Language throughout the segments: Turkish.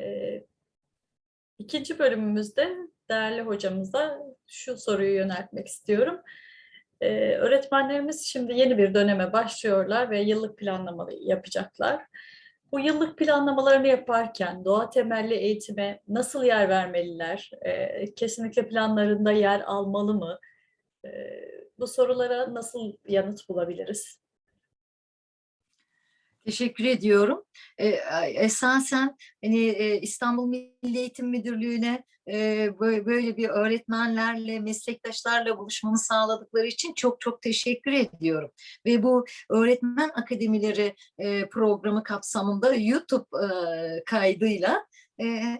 Ee, ikinci bölümümüzde değerli hocamıza şu soruyu yöneltmek istiyorum. Ee, öğretmenlerimiz şimdi yeni bir döneme başlıyorlar ve yıllık planlamalı yapacaklar. Bu yıllık planlamalarını yaparken doğa temelli eğitime nasıl yer vermeliler? Ee, kesinlikle planlarında yer almalı mı? Ee, bu sorulara nasıl yanıt bulabiliriz? Teşekkür ediyorum. Ee, esasen hani e, İstanbul Milli Eğitim Müdürlüğü'ne e, böyle, bir öğretmenlerle, meslektaşlarla buluşmamı sağladıkları için çok çok teşekkür ediyorum. Ve bu öğretmen akademileri e, programı kapsamında YouTube e, kaydıyla e,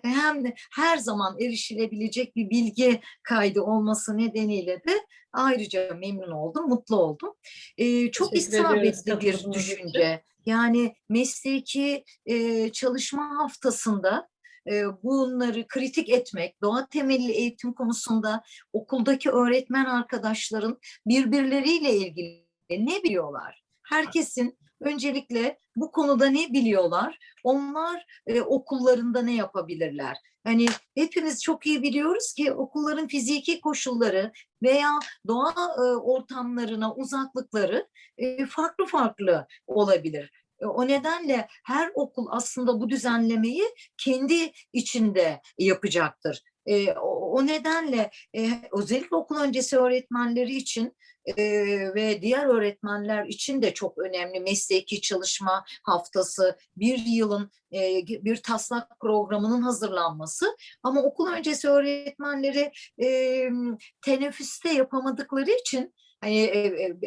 hem de her zaman erişilebilecek bir bilgi kaydı olması nedeniyle de ayrıca memnun oldum, mutlu oldum. E, çok isabetli bir düşünce. Yani mesleki e, çalışma haftasında e, bunları kritik etmek, doğa temelli eğitim konusunda okuldaki öğretmen arkadaşların birbirleriyle ilgili ne biliyorlar? Herkesin öncelikle bu konuda ne biliyorlar? Onlar e, okullarında ne yapabilirler? Hani hepimiz çok iyi biliyoruz ki okulların fiziki koşulları veya doğa e, ortamlarına uzaklıkları e, farklı farklı olabilir. E, O nedenle her okul aslında bu düzenlemeyi kendi içinde yapacaktır. E, o, o nedenle e, özellikle okul öncesi öğretmenleri için e, ve diğer öğretmenler için de çok önemli mesleki çalışma haftası, bir yılın e, bir taslak programının hazırlanması. Ama okul öncesi öğretmenleri e, teneffüste yapamadıkları için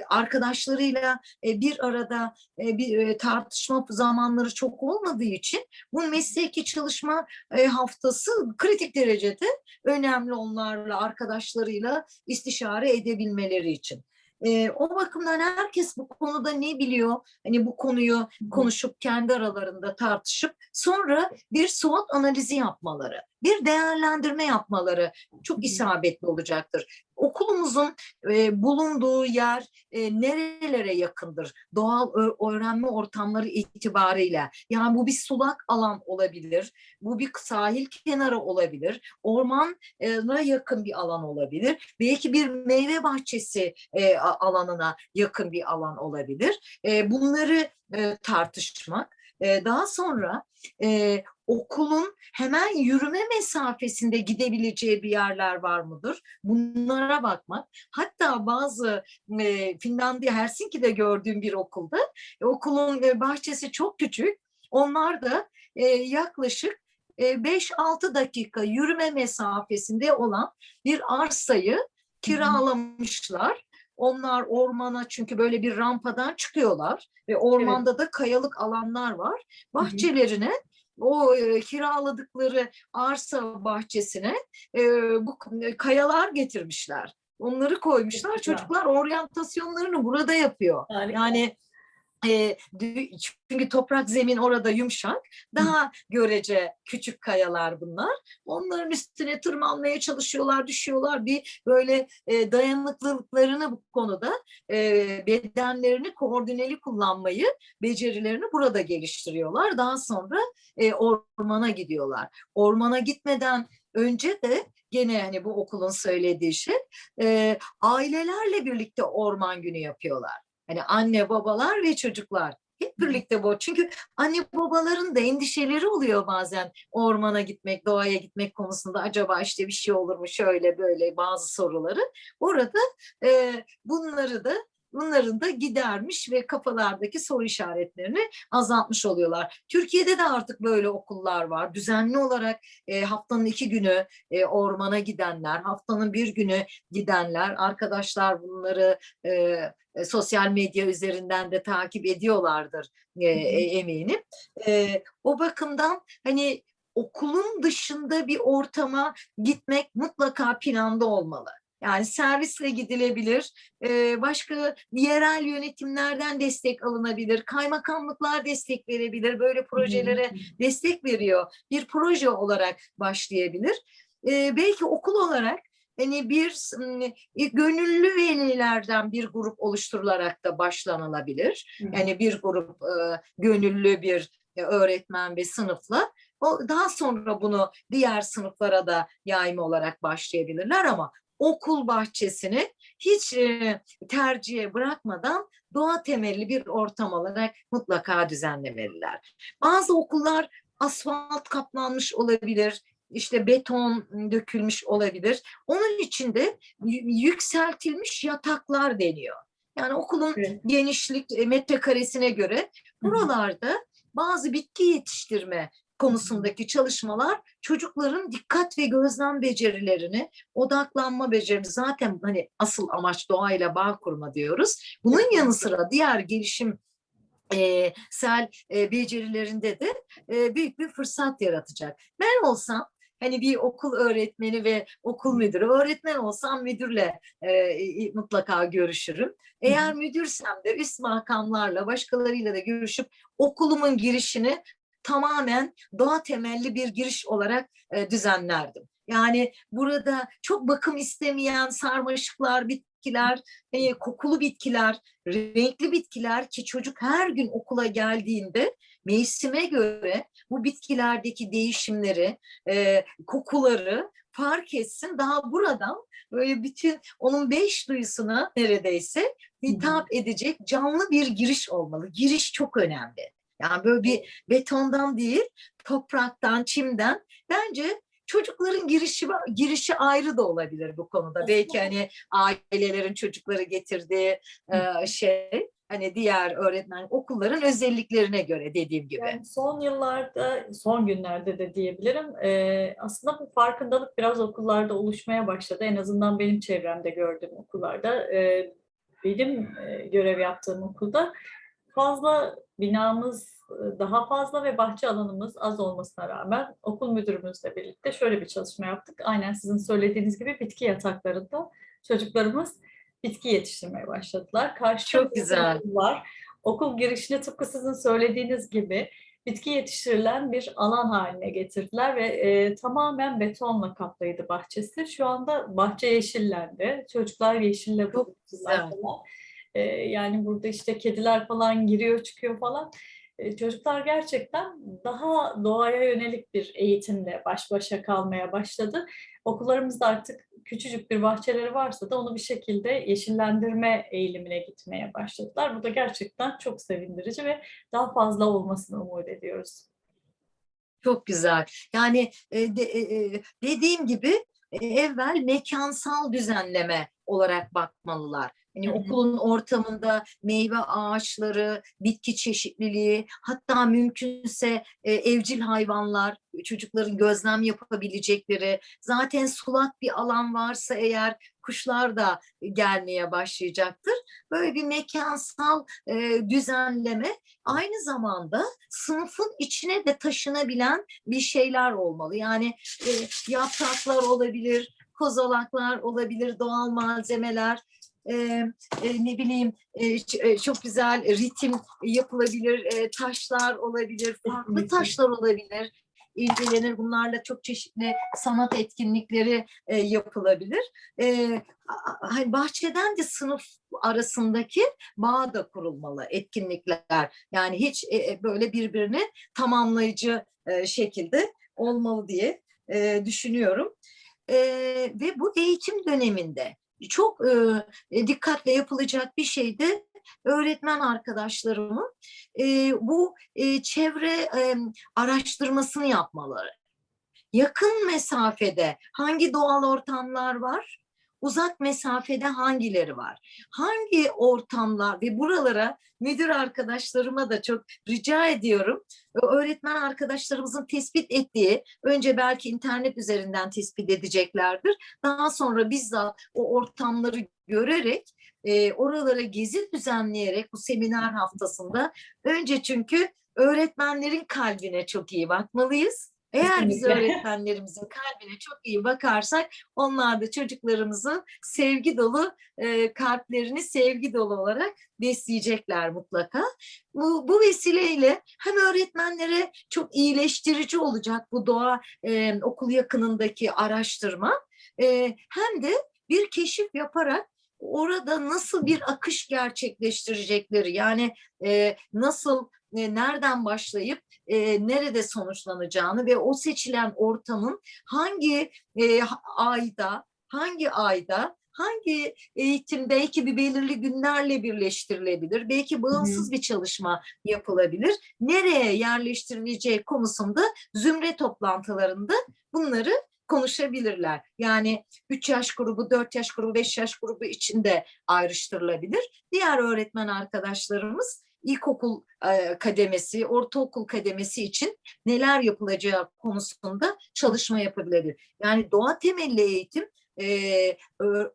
arkadaşlarıyla e, bir arada e, bir e, tartışma zamanları çok olmadığı için bu mesleki çalışma e, haftası kritik derecede önemli onlarla arkadaşlarıyla istişare edebilmeleri için. E, o bakımdan herkes bu konuda ne biliyor? Hani bu konuyu konuşup kendi aralarında tartışıp sonra bir SWOT analizi yapmaları, bir değerlendirme yapmaları çok isabetli olacaktır. Okulumuzun e, bulunduğu yer e, nerelere yakındır? Doğal öğrenme ortamları itibariyle. Yani bu bir sulak alan olabilir, bu bir sahil kenarı olabilir, ormana yakın bir alan olabilir, belki bir meyve bahçesi e, alanına yakın bir alan olabilir. E, bunları e, tartışmak. E, daha sonra e, okulun hemen yürüme mesafesinde gidebileceği bir yerler var mıdır? Bunlara bakmak. Hatta bazı e, Finlandiya Helsinki'de gördüğüm bir okulda e, okulun e, bahçesi çok küçük. Onlar da e, yaklaşık e, 5-6 dakika yürüme mesafesinde olan bir arsayı kiralamışlar. Onlar ormana çünkü böyle bir rampadan çıkıyorlar ve ormanda da kayalık alanlar var. Bahçelerine o e, kiraladıkları arsa bahçesine e, bu k- kayalar getirmişler. Onları koymuşlar. Çocuklar oryantasyonlarını burada yapıyor. Harika. Yani e, çünkü toprak zemin orada yumuşak. Daha görece küçük kayalar bunlar. Onların üstüne tırmanmaya çalışıyorlar, düşüyorlar. Bir böyle e, dayanıklılıklarını bu konuda e, bedenlerini koordineli kullanmayı, becerilerini burada geliştiriyorlar. Daha sonra e, ormana gidiyorlar. Ormana gitmeden önce de gene hani bu okulun söylediği şey e, ailelerle birlikte orman günü yapıyorlar. Hani anne babalar ve çocuklar hep birlikte bu. Çünkü anne babaların da endişeleri oluyor bazen ormana gitmek, doğaya gitmek konusunda. Acaba işte bir şey olur mu şöyle böyle bazı soruları. Orada e, bunları da bunların da gidermiş ve kafalardaki soru işaretlerini azaltmış oluyorlar. Türkiye'de de artık böyle okullar var. Düzenli olarak e, haftanın iki günü e, ormana gidenler, haftanın bir günü gidenler, arkadaşlar bunları e, e, sosyal medya üzerinden de takip ediyorlardır e, e, eminim. E, o bakımdan hani okulun dışında bir ortama gitmek mutlaka planda olmalı. Yani servisle gidilebilir, e, başka yerel yönetimlerden destek alınabilir, kaymakamlıklar destek verebilir, böyle projelere destek veriyor. Bir proje olarak başlayabilir. Belki okul olarak hani bir m, gönüllü velilerden bir grup oluşturularak da başlanılabilir. Yani bir grup e, gönüllü bir e, öğretmen ve sınıfla O daha sonra bunu diğer sınıflara da yayma olarak başlayabilirler ama okul bahçesini hiç e, tercihe bırakmadan doğa temelli bir ortam olarak mutlaka düzenlemeliler. Bazı okullar asfalt kaplanmış olabilir, işte beton dökülmüş olabilir. Onun için de y- yükseltilmiş yataklar deniyor. Yani okulun Evet. genişlik e, metrekaresine göre buralarda bazı bitki yetiştirme konusundaki çalışmalar çocukların dikkat ve gözlem becerilerini, odaklanma becerilerini zaten hani asıl amaç doğayla bağ kurma diyoruz. Bunun yanı sıra diğer gelişim e, sel e, becerilerinde de e, büyük bir fırsat yaratacak. Ben olsam hani bir okul öğretmeni ve okul müdürü, öğretmen olsam müdürle e, mutlaka görüşürüm. Eğer müdürsem de üst makamlarla, başkalarıyla da görüşüp okulumun girişini tamamen doğa temelli bir giriş olarak e, düzenlerdim. Yani burada çok bakım istemeyen sarmaşıklar, bitkiler, e, kokulu bitkiler, renkli bitkiler ki çocuk her gün okula geldiğinde mevsime göre bu bitkilerdeki değişimleri, e, kokuları fark etsin. Daha buradan böyle bütün onun beş duyusuna neredeyse hitap edecek canlı bir giriş olmalı. Giriş çok önemli. Yani böyle bir betondan değil, topraktan, çimden. Bence çocukların girişi girişi ayrı da olabilir bu konuda. Belki hani ailelerin çocukları getirdiği e, şey hani diğer öğretmen okulların özelliklerine göre dediğim gibi. Yani son yıllarda, son günlerde de diyebilirim. eee, aslında bu farkındalık biraz okullarda oluşmaya başladı. En azından benim çevremde gördüğüm okullarda. Eee, benim eee, görev yaptığım okulda fazla binamız e, daha fazla ve bahçe alanımız az olmasına rağmen okul müdürümüzle birlikte şöyle bir çalışma yaptık. Aynen sizin söylediğiniz gibi bitki yataklarında çocuklarımız bitki yetiştirmeye başladılar. Karşıda Çok güzel. var. Okul girişini tıpkı sizin söylediğiniz gibi bitki yetiştirilen bir alan haline getirdiler ve e, tamamen betonla kaplıydı bahçesi. Şu anda bahçe yeşillendi. Çocuklar yeşille Çok güzel. falan. E, yani burada işte kediler falan giriyor çıkıyor falan. E, çocuklar gerçekten daha doğaya yönelik bir eğitimle baş başa kalmaya başladı. Okullarımızda artık küçücük bir bahçeleri varsa da onu bir şekilde yeşillendirme eğilimine gitmeye başladılar. Bu da gerçekten çok sevindirici ve daha fazla olmasını umut ediyoruz. Çok güzel. Yani e, de- e, e, dediğim gibi e, evvel mekansal düzenleme olarak bakmalılar. Hani Hı hı. okulun ortamında meyve ağaçları, bitki çeşitliliği, hatta mümkünse e, evcil hayvanlar, çocukların gözlem yapabilecekleri, zaten sulak bir alan varsa eğer kuşlar da gelmeye başlayacaktır. Böyle bir mekansal e, düzenleme aynı zamanda sınıfın içine de taşınabilen bir şeyler olmalı. Yani e, yapraklar olabilir, kozalaklar olabilir, doğal malzemeler, e, e, ne bileyim e, e, çok güzel ritim yapılabilir, e, taşlar olabilir, farklı taşlar olabilir. İlgilenir bunlarla çok çeşitli sanat etkinlikleri e, yapılabilir. E, hani bahçeden de sınıf arasındaki bağ da kurulmalı etkinlikler. Yani hiç e, e, böyle birbirini tamamlayıcı e, şekilde olmalı diye e, düşünüyorum. E, ve bu eğitim döneminde çok e, dikkatle yapılacak bir şey de öğretmen arkadaşlarımın e, bu e, çevre e, araştırmasını yapmaları. Yakın mesafede hangi doğal ortamlar var? Uzak mesafede hangileri var? Hangi ortamlar ve buralara müdür arkadaşlarıma da çok rica ediyorum. Öğretmen arkadaşlarımızın tespit ettiği, önce belki internet üzerinden tespit edeceklerdir. Daha sonra bizzat o ortamları görerek, e, oralara gezi düzenleyerek bu seminer haftasında önce çünkü öğretmenlerin kalbine çok iyi bakmalıyız. Eğer biz öğretmenlerimizin kalbine çok iyi bakarsak onlar da çocuklarımızın sevgi dolu e, kalplerini sevgi dolu olarak besleyecekler mutlaka. Bu, bu vesileyle hem öğretmenlere çok iyileştirici olacak bu doğa e, okul yakınındaki araştırma e, hem de bir keşif yaparak orada nasıl bir akış gerçekleştirecekleri yani e, nasıl e, nereden başlayıp e, nerede sonuçlanacağını ve o seçilen ortamın hangi e, ayda, hangi ayda, hangi eğitim belki bir belirli günlerle birleştirilebilir, belki bağımsız bir çalışma yapılabilir, nereye yerleştirileceği konusunda zümre toplantılarında bunları konuşabilirler. Yani 3 yaş grubu, 4 yaş grubu, 5 yaş grubu içinde ayrıştırılabilir. Diğer öğretmen arkadaşlarımız ilkokul e, kademesi, ortaokul kademesi için neler yapılacağı konusunda çalışma yapabilir. Yani doğa temelli eğitim e,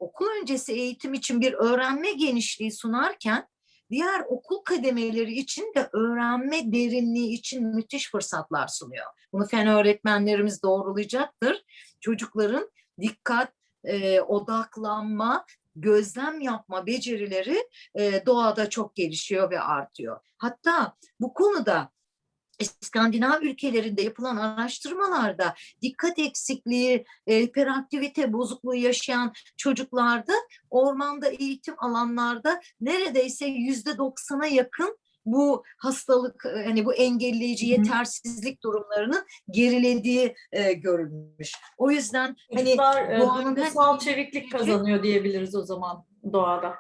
okul öncesi eğitim için bir öğrenme genişliği sunarken diğer okul kademeleri için de öğrenme derinliği için müthiş fırsatlar sunuyor. Bunu fen öğretmenlerimiz doğrulayacaktır. Çocukların dikkat, e, odaklanma, gözlem yapma becerileri e, doğada çok gelişiyor ve artıyor. Hatta bu konuda İskandinav ülkelerinde yapılan araştırmalarda dikkat eksikliği, e, hiperaktivite bozukluğu yaşayan çocuklarda ormanda eğitim alanlarda neredeyse yüzde doksana yakın bu hastalık e, hani bu engelleyici yetersizlik durumlarının gerilediği e, görülmüş. O yüzden hani Çocuklar e, doğanın her duygusal çeviklik kazanıyor diyebiliriz o zaman doğada.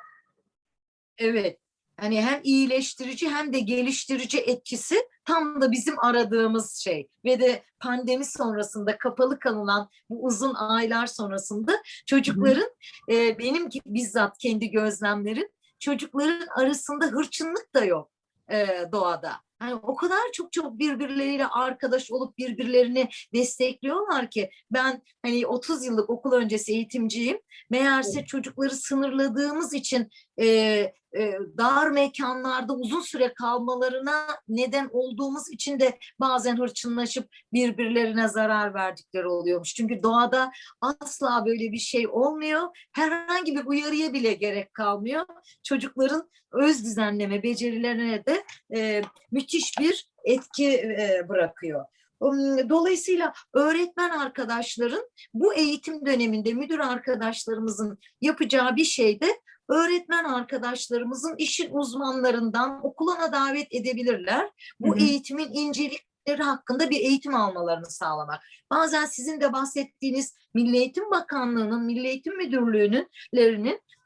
Evet. Hani hem iyileştirici hem de geliştirici etkisi tam da bizim aradığımız şey. Ve de pandemi sonrasında kapalı kalınan bu uzun aylar sonrasında çocukların e, benim bizzat kendi gözlemlerim çocukların arasında hırçınlık da yok e, doğada. Yani o kadar çok çok birbirleriyle arkadaş olup birbirlerini destekliyorlar ki ben hani 30 yıllık okul öncesi eğitimciyim. Meğerse çocukları sınırladığımız için e, e, dar mekanlarda uzun süre kalmalarına neden olduğumuz için de bazen hırçınlaşıp birbirlerine zarar verdikleri oluyormuş. Çünkü doğada asla böyle bir şey olmuyor. Herhangi bir uyarıya bile gerek kalmıyor. Çocukların öz düzenleme becerilerine de e, müthiş bir etki e, bırakıyor. Dolayısıyla öğretmen arkadaşların bu eğitim döneminde müdür arkadaşlarımızın yapacağı bir şey de öğretmen arkadaşlarımızın işin uzmanlarından okuluna davet edebilirler. Bu Hı hı. eğitimin incelikleri hakkında bir eğitim almalarını sağlamak. Bazen sizin de bahsettiğiniz Milli Eğitim Bakanlığı'nın, Milli Eğitim Müdürlüğü'nün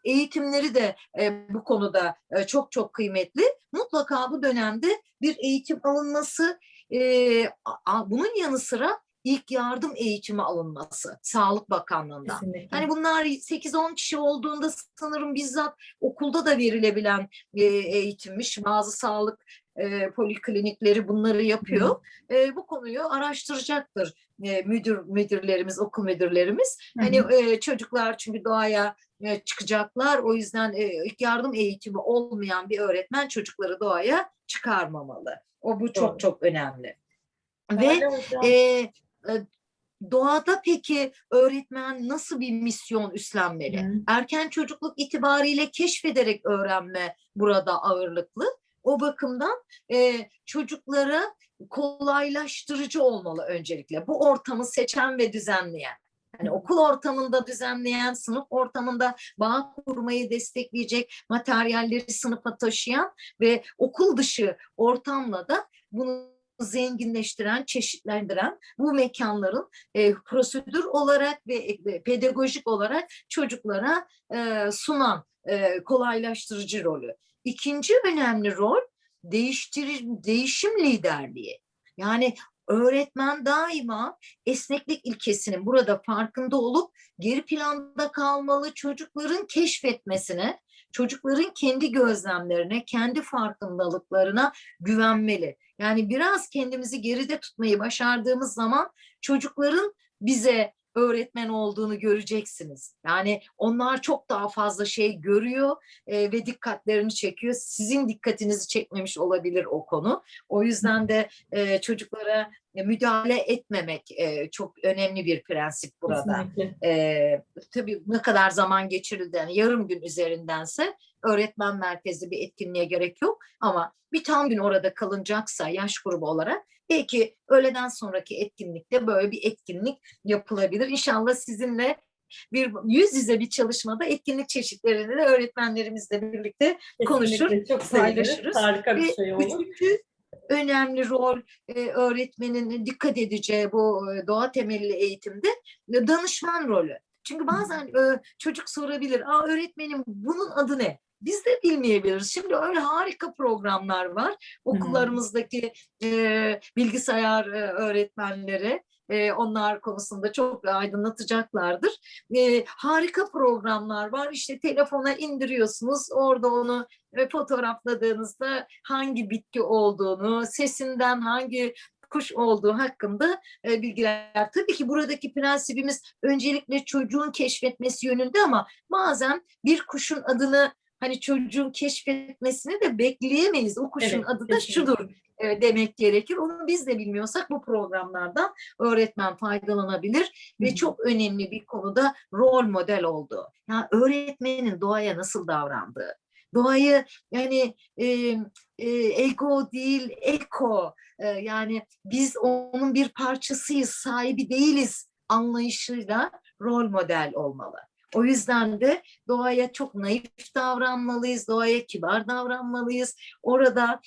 eğitimleri de e, bu konuda e, çok çok kıymetli. Mutlaka bu dönemde bir eğitim alınması, e, a- bunun yanı sıra ilk yardım eğitimi alınması Sağlık Bakanlığı'ndan. Kesinlikle. Hani bunlar 8-10 kişi olduğunda sanırım bizzat okulda da verilebilen e, eğitimmiş. Bazı sağlık e, poliklinikleri bunları yapıyor. E, bu konuyu araştıracaktır e, müdür müdürlerimiz, okul müdürlerimiz. Hı. Hani e, çocuklar çünkü doğaya e, çıkacaklar. O yüzden e, ilk yardım eğitimi olmayan bir öğretmen çocukları doğaya çıkarmamalı. O bu çok Doğru. çok önemli. Ve e, doğada peki öğretmen nasıl bir misyon üstlenmeli? Hı. Erken çocukluk itibariyle keşfederek öğrenme burada ağırlıklı. O bakımdan e, çocuklara kolaylaştırıcı olmalı öncelikle. Bu ortamı seçen ve düzenleyen. Yani okul ortamında düzenleyen, sınıf ortamında bağ kurmayı destekleyecek materyalleri sınıfa taşıyan ve okul dışı ortamla da bunu zenginleştiren, çeşitlendiren bu mekanların e, prosedür olarak ve ve pedagojik olarak çocuklara e, sunan e, kolaylaştırıcı rolü. İkinci önemli rol değiştirici, değişim liderliği. Yani öğretmen daima esneklik ilkesinin burada farkında olup geri planda kalmalı çocukların keşfetmesine, çocukların kendi gözlemlerine, kendi farkındalıklarına güvenmeli. Yani biraz kendimizi geride tutmayı başardığımız zaman çocukların bize öğretmen olduğunu göreceksiniz. Yani onlar çok daha fazla şey görüyor e, ve dikkatlerini çekiyor. Sizin dikkatinizi çekmemiş olabilir o konu. O yüzden de e, çocuklara müdahale etmemek e, çok önemli bir prensip burada. kesinlikle. Ee, tabii ne kadar zaman geçirildi yani yarım gün üzerindense öğretmen merkezli bir etkinliğe gerek yok ama bir tam gün orada kalınacaksa yaş grubu olarak belki öğleden sonraki etkinlikte böyle bir etkinlik yapılabilir. İnşallah sizinle bir yüz yüze bir çalışmada etkinlik çeşitlerini de öğretmenlerimizle birlikte konuşur, Kesinlikle. Çok seviniriz. paylaşırız. Harika bir şey olur. üçüncü, önemli rol e, öğretmenin dikkat edeceği bu e, doğa temelli eğitimde e, danışman rolü. Çünkü bazen e, çocuk sorabilir, Aa, öğretmenim bunun adı ne? Biz de bilmeyebiliriz. Şimdi öyle harika programlar var. Okullarımızdaki e, bilgisayar e, öğretmenleri e, onlar konusunda çok aydınlatacaklardır. E, harika programlar var. İşte telefona indiriyorsunuz. Orada onu e, fotoğrafladığınızda hangi bitki olduğunu, sesinden hangi kuş olduğu hakkında e, bilgiler. Tabii ki buradaki prensibimiz öncelikle çocuğun keşfetmesi yönünde ama bazen bir kuşun adını hani çocuğun keşfetmesini de bekleyemeyiz. O kuşun Evet, adı da şudur demek gerekir. Onu biz de bilmiyorsak bu programlardan öğretmen faydalanabilir ve çok önemli bir konuda rol model oldu. Yani öğretmenin doğaya nasıl davrandığı, doğayı yani e, e, ego değil eko e, yani biz onun bir parçasıyız, sahibi değiliz anlayışıyla rol model olmalı. O yüzden de doğaya çok naif davranmalıyız, doğaya kibar davranmalıyız. Orada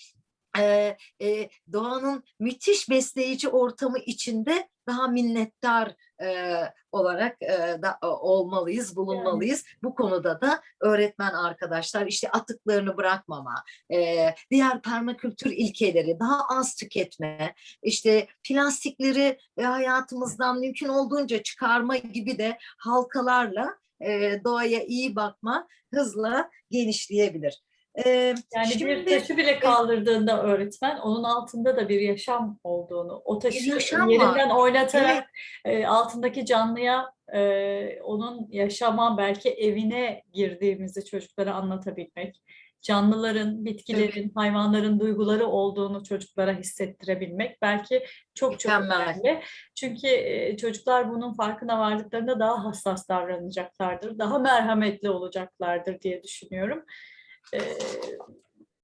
e, e, doğanın müthiş besleyici ortamı içinde daha minnettar e, olarak e, da, olmalıyız, bulunmalıyız. Bu konuda da öğretmen arkadaşlar işte atıklarını bırakmama, e, diğer permakültür ilkeleri, daha az tüketme, işte plastikleri e, hayatımızdan mümkün olduğunca çıkarma gibi de halkalarla e, doğaya iyi bakma hızla genişleyebilir. E, Yani bir şimdi- taşı bile kaldırdığında öğretmen onun altında da bir yaşam olduğunu, o taşı yaşam var. yerinden oynatarak e, altındaki canlıya e, onun yaşama belki evine girdiğimizi çocuklara anlatabilmek, canlıların, bitkilerin, hayvanların duyguları olduğunu çocuklara hissettirebilmek belki çok çok Mükemmel. önemli. Çünkü e, çocuklar bunun farkına vardıklarında daha hassas davranacaklardır, daha merhametli olacaklardır diye düşünüyorum. Ee,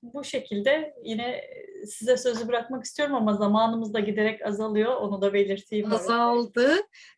bu şekilde yine size sözü bırakmak istiyorum ama zamanımız da giderek azalıyor. Onu da belirteyim. azaldı.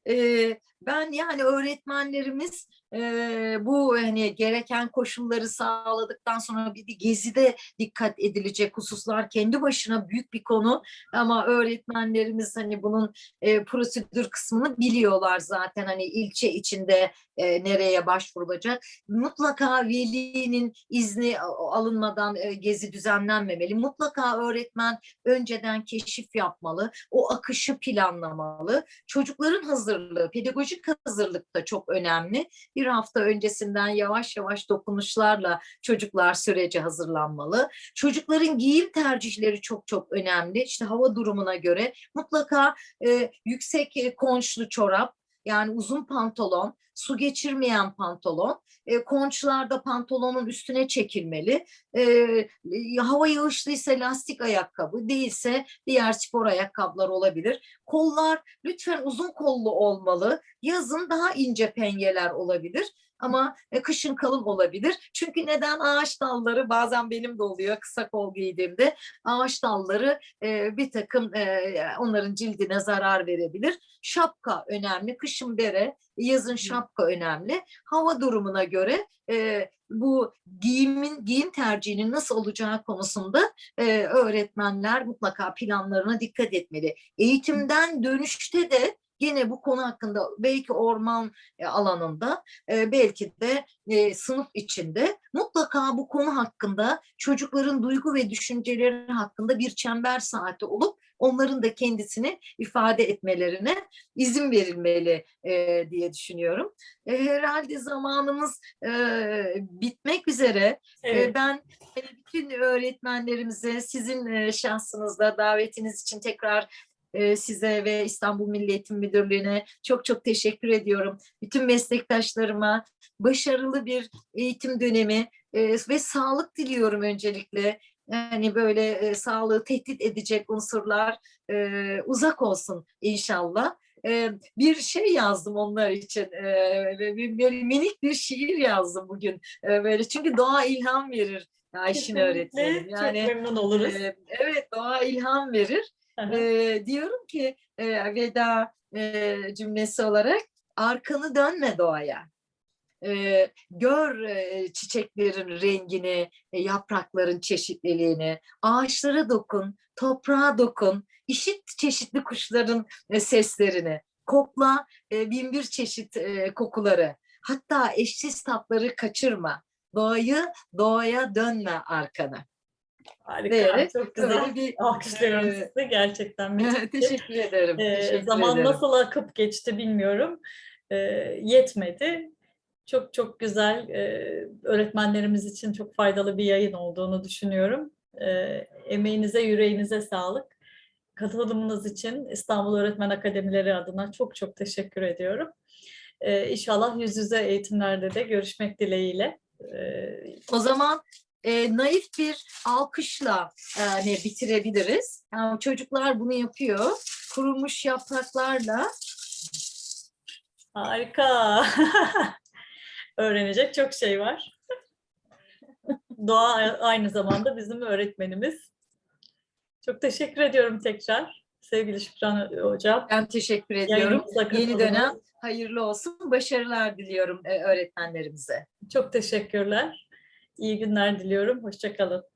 Ee, ben yani öğretmenlerimiz e, bu hani gereken koşulları sağladıktan sonra bir de gezide dikkat edilecek hususlar kendi başına büyük bir konu ama öğretmenlerimiz hani bunun e, prosedür kısmını biliyorlar zaten hani ilçe içinde e, nereye başvurulacak. Mutlaka velinin izni alınmadan e, gezi düzenlenmemeli. Mutlaka öğretmen önceden keşif yapmalı. O akışı planlamalı. Çocukların hazırlığı, pedagojik hazırlık da çok önemli. Bir hafta öncesinden yavaş yavaş dokunuşlarla çocuklar sürece hazırlanmalı. Çocukların giyim tercihleri çok çok önemli. İşte hava durumuna göre mutlaka e, yüksek e, konçlu çorap, yani uzun pantolon, su geçirmeyen pantolon, e, konçlarda pantolonun üstüne çekilmeli. E, e, hava yağışlıysa lastik ayakkabı, değilse diğer spor ayakkabılar olabilir. Kollar lütfen uzun kollu olmalı. Yazın daha ince penyeler olabilir. Ama e, kışın kalın olabilir. Çünkü neden ağaç dalları bazen benim de oluyor kısa kol giydiğimde ağaç dalları e, bir takım e, onların cildine zarar verebilir. Şapka önemli. Kışın bere, yazın şapka önemli. Hava durumuna göre e, bu giyimin giyim tercihinin nasıl olacağı konusunda e, öğretmenler mutlaka planlarına dikkat etmeli. Eğitimden dönüşte de Yine bu konu hakkında belki orman e, alanında e, belki de e, sınıf içinde mutlaka bu konu hakkında çocukların duygu ve düşünceleri hakkında bir çember saati olup onların da kendisini ifade etmelerine izin verilmeli e, diye düşünüyorum. E, herhalde zamanımız e, bitmek üzere. E, Evet. Ben bütün öğretmenlerimize sizin e, şahsınızda davetiniz için tekrar size ve İstanbul Milli Eğitim Müdürlüğü'ne çok çok teşekkür ediyorum. Bütün meslektaşlarıma başarılı bir eğitim dönemi e, ve sağlık diliyorum öncelikle. Yani böyle e, sağlığı tehdit edecek unsurlar e, uzak olsun inşallah. E, bir şey yazdım onlar için. E, böyle minik bir şiir yazdım bugün. E, böyle çünkü doğa ilham verir Ayşin öğretmenim. Yani çok memnun oluruz. e, evet doğa ilham verir. Ee, diyorum ki e, veda e, cümlesi olarak arkanı dönme doğaya. e, gör e, çiçeklerin rengini, e, yaprakların çeşitliliğini, ağaçlara dokun, toprağa dokun, işit çeşitli kuşların e, seslerini, kokla e, bin bir çeşit e, kokuları, hatta eşsiz tatları kaçırma. Doğayı doğaya dönme arkana. Harika. Diyerek Çok güzel. Bir Alkışlıyorum Ee, sizi gerçekten. teşekkür ederim. Ee, teşekkür zaman ederim. nasıl akıp geçti bilmiyorum. Ee, yetmedi. Çok çok güzel e, öğretmenlerimiz için çok faydalı bir yayın olduğunu düşünüyorum. Ee, emeğinize, yüreğinize sağlık. Katılımınız için İstanbul Öğretmen Akademileri adına çok çok teşekkür ediyorum. Ee, inşallah yüz yüze eğitimlerde de görüşmek dileğiyle. Ee, O zaman e, naif bir alkışla e, hani bitirebiliriz. Yani çocuklar bunu yapıyor. Kurumuş yapraklarla Harika. Öğrenecek çok şey var. Doğa aynı zamanda bizim öğretmenimiz. Çok teşekkür ediyorum tekrar sevgili Şükran Hocam. ben teşekkür ediyorum. Yeni dönem hayırlı olsun. Başarılar diliyorum e, öğretmenlerimize. Çok teşekkürler. İyi günler diliyorum. Hoşçakalın.